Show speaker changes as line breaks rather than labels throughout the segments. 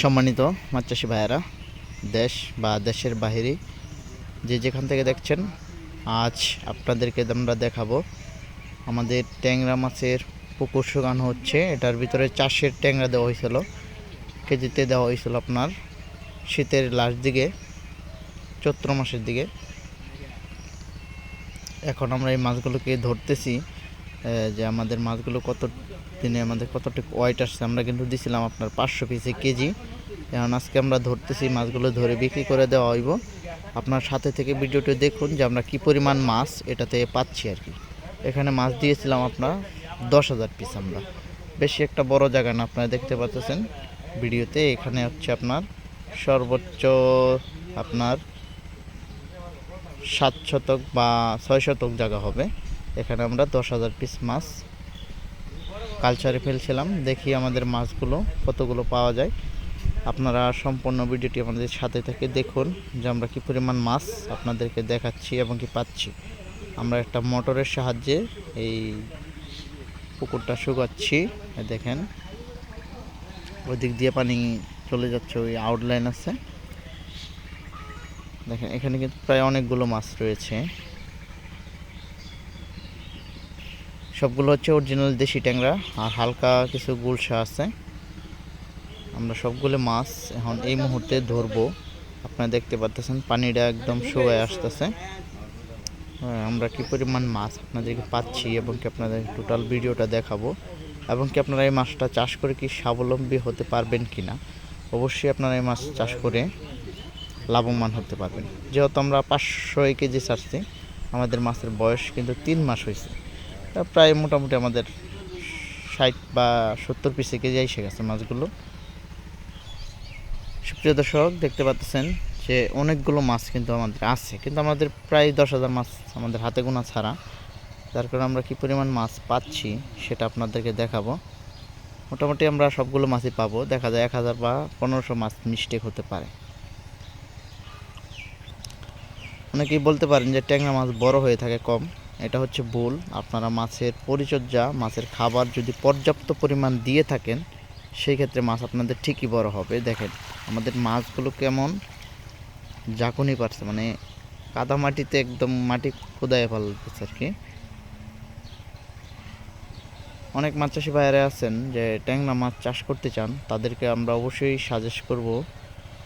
সম্মানিত মাছ চাষি ভাইয়েরা, দেশ বা দেশের বাহিরে যে যেখান থেকে দেখছেন, আজ আপনাদেরকে আমরা দেখাবো আমাদের ট্যাংরা মাছের পুকুর শুকানো হচ্ছে। এটার ভিতরে চাষের ট্যাংরা দেওয়া হয়েছিল, কেজিতে দেওয়া হয়েছিল আপনার শীতের লাস্ট দিকে, চৈত্র মাসের দিকে। এখন আমরা এই মাছগুলোকে ধরতেছি। যে আমাদের মাছগুলো কত দিনে আমাদের কতটুকু ওয়েট আসছে, আমরা কিন্তু দিছিলাম আপনার পাঁচশো পিসে কেজি। এখন আজকে আমরা ধরতেছি মাছগুলো ধরে বিক্রি করে দেওয়া হইব। আপনার সাথে থেকে ভিডিওটি দেখুন যে আমরা কি পরিমাণ মাছ এটাতে পাচ্ছি আর কি। এখানে মাছ দিয়েছিলাম আপনার দশ হাজার পিস আমরা। বেশি একটা বড় জায়গা না, আপনারা দেখতে পাচ্ছেন। ভিডিওতে এখানে হচ্ছে আপনার সর্বোচ্চ আপনার সাত শতক বা ছয় শতক জায়গা হবে। এখানে আমরা দশ হাজার পিস মাছ কালচারে ফেলছিলাম। দেখি আমাদের মাছগুলো কতগুলো পাওয়া যায়। আপনারা সম্পূর্ণ ভিডিওটি আমাদের সাথে থেকে দেখুন যে আমরা কী পরিমাণ মাছ আপনাদেরকে দেখাচ্ছি এবং কি পাচ্ছি। আমরা একটা মোটরের সাহায্যে এই পুকুরটা শুকাচ্ছি। দেখেন ওই দিক দিয়ে পানি চলে যাচ্ছে, ওই আউটলাইন আছে। দেখেন, এখানে কিন্তু প্রায় অনেকগুলো মাছ রয়েছে। সবগুলো হচ্ছে অরিজিনাল দেশি ট্যাংরা, আর হালকা কিছু গুলশা আছে। আমরা সবগুলো মাছ এখন এই মুহূর্তে ধরবো। আপনারা দেখতে পাচ্ছেন পানিটা একদম শুয়ে আসতেছে। আমরা কি পরিমাণ মাছ আপনাদেরকে পাচ্ছি এবং কি আপনাদের টোটাল ভিডিওটা দেখাবো, এবং কি আপনারা এই মাছটা চাষ করে কি স্বাবলম্বী হতে পারবেন কি না অবশ্যই আপনারা এই মাছ চাষ করে লাভবান হতে পারবেন। যেহেতু আমরা পাঁচশো কেজি ছাড়ছি আমাদের মাছের বয়স কিন্তু তিন মাস হয়েছে। প্রায় মোটামুটি আমাদের ষাট বা সত্তর পিসে কেজি এসে গেছে মাছগুলো। সুপ্রিয় দর্শক, দেখতে পাচ্ছেন যে অনেকগুলো মাছ কিন্তু আমাদের আছে, কিন্তু আমাদের প্রায় দশ হাজার মাছ আমাদের হাতে গোনা ছাড়া। যার কারণে আমরা কি পরিমাণ মাছ পাচ্ছি সেটা আপনাদেরকে দেখাবো। মোটামুটি আমরা সবগুলো মাছই পাবো, দেখা যায় এক হাজার বা পনেরোশো মাছ মিস্টেক হতে পারে। অনেকেই বলতে পারেন যে ট্যাংরা মাছ বড় হয়ে থাকে কম এটা হচ্ছে ভুল। আপনারা মাছের পরিচর্যা, মাছের খাবার যদি পর্যাপ্ত পরিমাণ দিয়ে থাকেন সেই ক্ষেত্রে মাছ আপনাদের ঠিকই বড় হবে। দেখেন, আমাদের মাছগুলো কেমন জাকুনি পারছে মানে কাদা মাটিতে একদম মাটি খোদায় ফেলতেছে আর কি। অনেক মাছ চাষি বাইরে আছেন যে ট্যাংরা মাছ চাষ করতে চান, তাদেরকে আমরা অবশ্যই সাজেস্ট করব,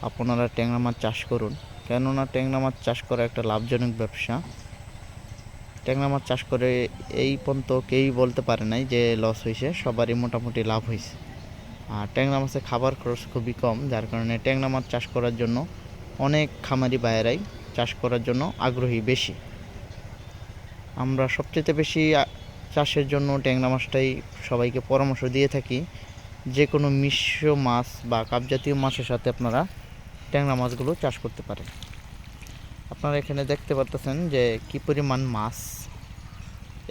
আপনারা ট্যাংরা মাছ চাষ করুন। কেননা ট্যাংরা মাছ চাষ করা একটা লাভজনক ব্যবসা। ট্যাংরা মাছ চাষ করে এই পর্যন্ত কেউই বলতে পারে নাই যে লস হয়েছে সবারই মোটামুটি লাভ হয়েছে আর ট্যাংরা মাছের খাবার খরচ খুবই কম, যার কারণে ট্যাংরা মাছ চাষ করার জন্য অনেক খামারি বাইরাই চাষ করার জন্য আগ্রহী বেশি। আমরা সবচেয়ে বেশি চাষের জন্য ট্যাংরা মাছটাই সবাইকে পরামর্শ দিয়ে থাকি। যে কোনো মিশ্র মাছ বা কাপজাতীয় মাছের সাথে আপনারা ট্যাংরা মাছগুলো চাষ করতে পারেন। আপনারা এখানে দেখতে পাচ্ছেন যে কি পরিমাণ মাছ।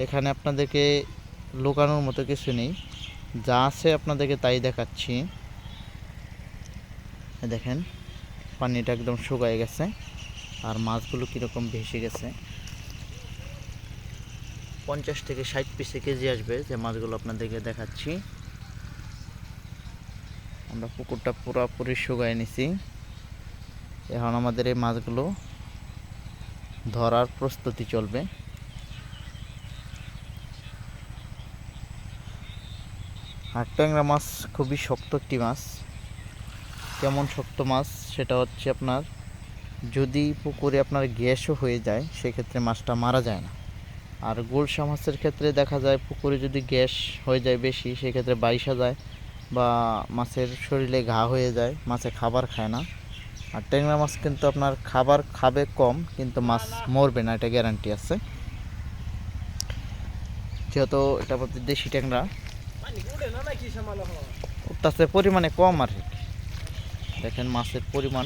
এখানে আপনাদেরকে লুকানোর মতো কিছু নেই। যা আছে আপনাদেরকে তাই দেখাচ্ছি। দেখেন, পানিটা একদম শুকায় গেছে আর মাছগুলো কীরকম ভেসে গেছে। পঞ্চাশ থেকে ষাট পিসে কেজি আসবে যে মাছগুলো আপনাদেরকে দেখাচ্ছি। আমরা পুকুরটা পুরোপুরি শুকায় নিছি। এখন আমাদের এই মাছগুলো ধরার প্রস্তুতি চলবে। আর ট্যাংরা মাছ খুবই শক্ত একটি মাছ। কেমন শক্ত মাছ সেটা হচ্ছে আপনার, যদি পুকুরে আপনার গ্যাসও হয়ে যায়, সেক্ষেত্রে মাছটা মারা যায় না। আর গোলসা মাছের ক্ষেত্রে দেখা যায়, পুকুরে যদি গ্যাস হয়ে যায় বেশি, সেক্ষেত্রে বাইসা যায় বা মাছের শরীরে ঘা হয়ে যায়, মাছে খাবার খায় না। আর ট্যাংরা মাছ কিন্তু আপনার খাবার খাবে কম, কিন্তু মাছ মরবে না, এটা গ্যারান্টি আছে। যেহেতু এটা বলতে দেশি ট্যাংরা। উঠতেছে পরিমাণে কম আর কি। দেখেন মাছের পরিমাণ।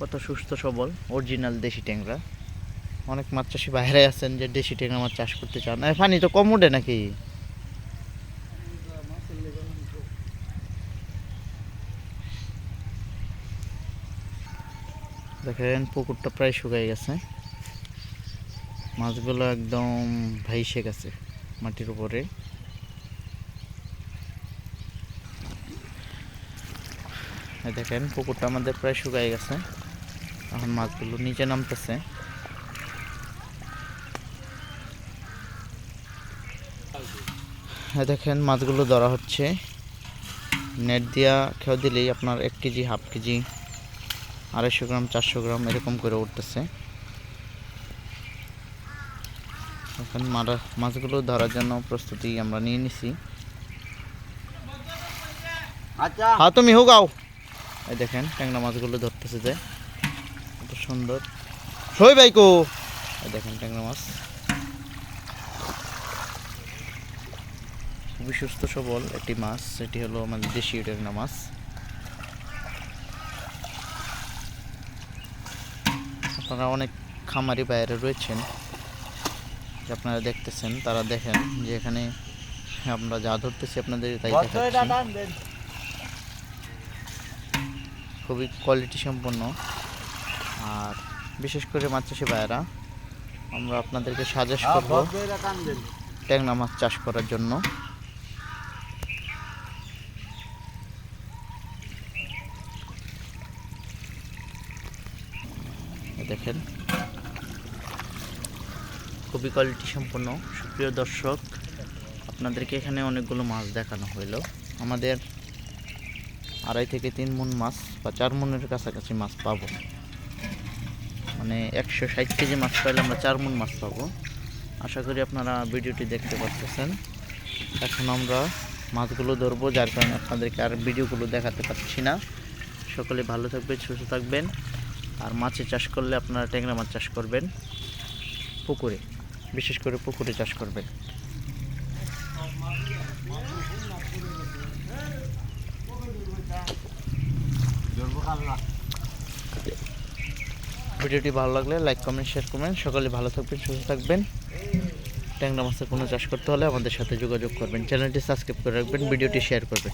কত সুস্থ, সবল অরিজিনাল দেশি ট্যাংরা। অনেক মাছ চাষি বাইরে আছেন যে দেশি ট্যাংরা মাছ চাষ করতে চান। পানি তো কম উঠে নাকি? দেখেন, পুকুরটা প্রায় শুকিয়ে গেছে। মাছগুলো একদম ভাইসে গেছে মাটির উপরে। দেখেন, পুকুরটা আমাদের প্রায় শুকাই গেছে। এখন মাছগুলো নিচে নামতেছে। দেখেন, মাছগুলো ধরা হচ্ছে। নেট দিয়া খেয়ে দিলেই আপনার এক কেজি, হাফ কেজি আড়াইশো গ্রাম চারশো গ্রাম এরকম করে উঠতেছে। এখন মারা মাছগুলো ধরার জন্য প্রস্তুতি আমরা নিয়ে নিছি। হ্যাঁ তুমি হুগাও এই দেখেন ট্যাংরা মাছগুলো ধরতেছে যে। কত সুন্দর। সই বাইকো এই দেখেন ট্যাংরা মাছ। খুবই সুস্থ সবল একটি মাছ। এটি হলো আমাদের দেশীয় ট্যাংরা মাছ। আপনারা অনেক খামারি বাইরে রয়েছেন। যে আপনারা দেখতেছেন তারা দেখেন যে এখানে আমরা যা ধরতেছি আপনাদের তাই খুবই কোয়ালিটি সম্পন্ন। আর বিশেষ করে মাছ চাষি ভাইয়েরা আমরা আপনাদেরকে সাজেস্ট
হ্যাঁ,
করব ট্যাংরা মাছ চাষ করার জন্য। দেখেন। খুবই কোয়ালিটি সম্পন্ন। সুপ্রিয় দর্শক, আপনাদেরকে এখানে অনেকগুলো মাছ দেখানো হইল। আমাদের আড়াই থেকে তিন মন মাছ বা চার মনের কাছাকাছি মাছ পাবো। মানে একশো ষাট কেজি মাছ পাইলে আমরা চার মন মাছ পাবো। আশা করি আপনারা ভিডিওটি দেখতে পাচ্ছেন এখন আমরা মাছগুলো ধরবো, যার কারণে আপনাদেরকে আর ভিডিওগুলো দেখাতে পারছি না। সকলে ভালো থাকবেন, সুস্থ থাকবেন। আর মাছের চাষ করলে আপনারা ট্যাংরা মাছ চাষ করবেন, পুকুরে, বিশেষ করে পুকুরে চাষ করবেন। ভিডিওটি ভালো লাগলে লাইক, কমেন্ট, শেয়ার করবেন। সকলে ভালো থাকবেন, সুস্থ থাকবেন। ট্যাংরা মাছের কোনো চাষ করতে হলে আমাদের সাথে যোগাযোগ করবেন। চ্যানেলটি সাবস্ক্রাইব করে রাখবেন, ভিডিওটি শেয়ার করবেন।